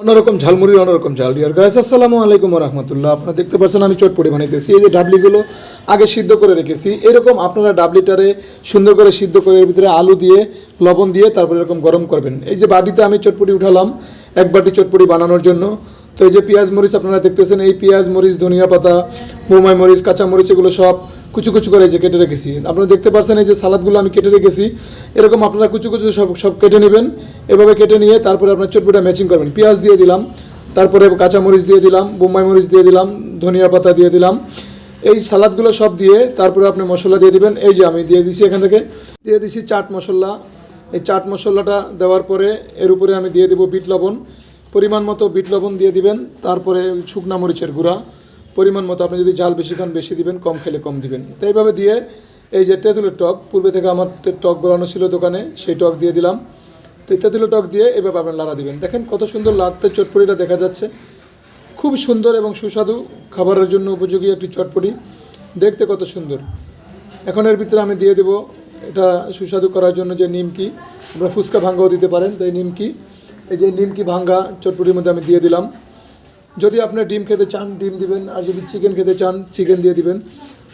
অন্যরকম ঝালমুড়ির অন্যরকম ঝাল। ডিয়ার গাছ আসসালামু আলাইকুম রহমতুল্লাহ আপনারা দেখতে পাচ্ছেন আমি চটপটি বানাইতেছি এই যে ডাবলিগুলো আগে সিদ্ধ করে রেখেছি, এরকম আপনারা ডাবলিটারে সুন্দর করে সিদ্ধ করে এর ভিতরে আলু দিয়ে, লবণ দিয়ে তারপর এরকম গরম করবেন। এই যে বাটিতে আমি চটপটি উঠালাম, এক বাটি চটপটি বানানোর জন্য। তো এই যে পেঁয়াজ মরিচ আপনারা দেখতেছেন, এই পেঁয়াজ মরিচ, ধনিয়া পাতা বোমাই মরিচ, কাঁচা মরিচ, এগুলো সব কুচু কুচু করে যে কেটে রেখেছি। আপনারা দেখতে পাচ্ছেন এই যে সালাদগুলো আমি কেটে রেখেছি। এরকম আপনারা কুচু কুচু সব সব কেটে নেবেন। এভাবে কেটে নিয়ে তারপরে আপনার চটপটিটা ম্যাচিং করবেন। পেঁয়াজ দিয়ে দিলাম, তারপরে কাঁচা মরিচ দিয়ে দিলাম, বোম্বাই মরিচ দিয়ে দিলাম, ধনিয়া পাতা দিয়ে দিলাম। এই সালাদগুলো সব দিয়ে তারপরে আপনি মশলা দিয়ে দিবেন। এই যে আমি দিয়ে দিছি এখান থেকে, দিয়ে দিছি চাট মশলা। এই চাট মশলাটা দেওয়ার পরে এর উপরে আমি দিয়ে দেবো বিট লবণ। পরিমাণ মতো বিট লবণ দিয়ে দিবেন, তারপরে শুকনা মরিচের গুঁড়া। পরিমাণ মতো আপনি যদি জাল বেশি খান, বেশি দিবেন, কম খেলে কম দিবেন। তো এইভাবে দিয়ে এই যে তেঁতুলের টক, পূর্বে থেকে আমার টক গলানো ছিল দোকানে, সেই টক দিয়ে দিলাম। তো তেঁতুলের টক দিয়ে এভাবে আপনার লাড়া দিবেন। দেখেন কত সুন্দর লাড়তে চটপটিটা দেখা যাচ্ছে। খুব সুন্দর এবং সুস্বাদু খাবারের জন্য উপযোগী একটি চটপটি। দেখতে কত সুন্দর। এখন এর ভিতরে আমি দিয়ে দেবো এটা সুস্বাদু করার জন্য যে নিমকি। আপনারা ফুচকা ভাঙ্গাও দিতে পারেন, তো এই নিমকি। এই যে নিমকি ভাঙ্গা চটপটির মধ্যে আমি দিয়ে দিলাম। যদি আপনি ডিম খেতে চান, ডিম দিবেন। আর যদি চিকেন খেতে চান, চিকেন দিয়ে দিবেন।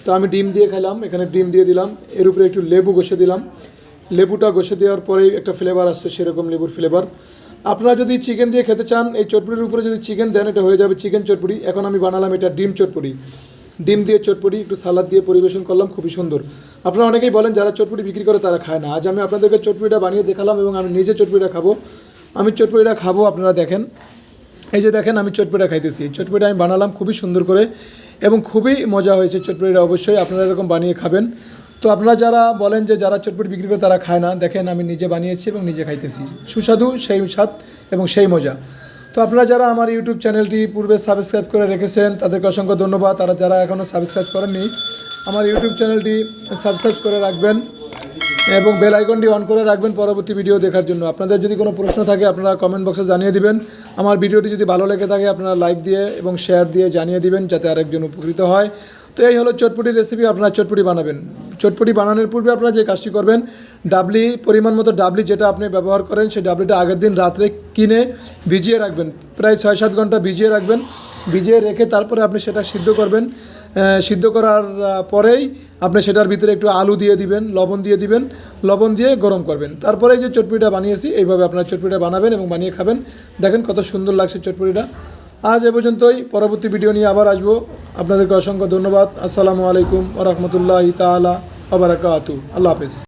তো আমি ডিম দিয়ে খেলাম, এখানে ডিম দিয়ে দিলাম। এর উপরে একটু লেবু ঘষে দিলাম। লেবুটা ঘষে দেওয়ার পরেই একটা ফ্লেভার আসছে, সেরকম লেবুর ফ্লেভার আপনারা যদি চিকেন দিয়ে খেতে চান, এই চটপটির উপরে যদি চিকেন দেন, এটা হয়ে যাবে চিকেন চটপটি। এখন আমি বানালাম এটা ডিম চটপটি। ডিম দিয়ে চটপটি, একটু সালাদ দিয়ে পরিবেশন করলাম, খুবই সুন্দর। আপনারা অনেকেই বলেন যারা চটপটি বিক্রি করে তারা খায় না। আজ আমি আপনাদেরকে চটপটিটা বানিয়ে দেখালাম এবং আমি নিজে চটপটিটা খাব। আমি চটপটিটা খাব, আপনারা দেখেন। এই যে দেখেন, আমি চটপটা খাইতেছি। চটপটা আমি বানালাম খুবই সুন্দর করে এবং খুবই মজা হয়েছে চটপটিটা। অবশ্যই আপনারা এরকম বানিয়ে খাবেন। তো আপনারা যারা বলেন যে যারা চটপটি বিক্রি করে তারা খায় না, দেখেন আমি নিজে বানিয়েছি এবং নিজে খাইতেছি। সুস্বাদু, সেই স্বাদ এবং সেই মজা। তো আপনারা যারা আমার ইউটিউব চ্যানেলটি পূর্বে সাবস্ক্রাইব করে রেখেছেন, তাদেরকে অসংখ্য ধন্যবাদ। তারা যারা এখনও সাবস্ক্রাইব করেননি, আমার ইউটিউব চ্যানেলটি সাবস্ক্রাইব করে রাখবেন এবং বেল আইকনটি অন করে রাখবেন পরবর্তী ভিডিও দেখার জন্য। আপনাদের যদি কোনো প্রশ্ন থাকে, আপনারা কমেন্ট বক্সে জানিয়ে দিবেন। আমার ভিডিওটি যদি ভালো লেগে থাকে, আপনারা লাইক দিয়ে এবং শেয়ার দিয়ে জানিয়ে দিবেন, যাতে আরেকজন উপকৃত হয়। তো এই হলো চটপটি রেসিপি আপনারা চটপটি বানাবেন। চটপটি বানানোর পূর্বে আপনারা যে কাজটি করবেন, ডাবলি, পরিমাণ মতো ডাবলি যেটা আপনি ব্যবহার করেন, সেই ডাবলিটা আগের দিন রাত্রে কিনে ভিজিয়ে রাখবেন। প্রায় ছয় সাত ঘণ্টা ভিজিয়ে রাখবেন। ভিজিয়ে রেখে তারপরে আপনি সেটা সিদ্ধ করবেন। সিদ্ধ করার পরেই আপনি সেটার ভিতরে একটু আলু দিয়ে দিবেন, লবণ দিয়ে দিবেন। লবণ দিয়ে গরম করবেন। তারপরে যে চটপটিটা বানিয়েছি, এইভাবে আপনার চটপটিটা বানাবেন এবং বানিয়ে খাবেন। দেখেন কত সুন্দর লাগছে চটপটিটা। আজ এ পর্যন্তই। পরবর্তী ভিডিও নিয়ে আবার আসব। আপনাদেরকে অসংখ্য ধন্যবাদ। আসসালামু আলাইকুম রহমতুল্লাহ তালা আবরাকাতু আল্লাহ হাফেজ।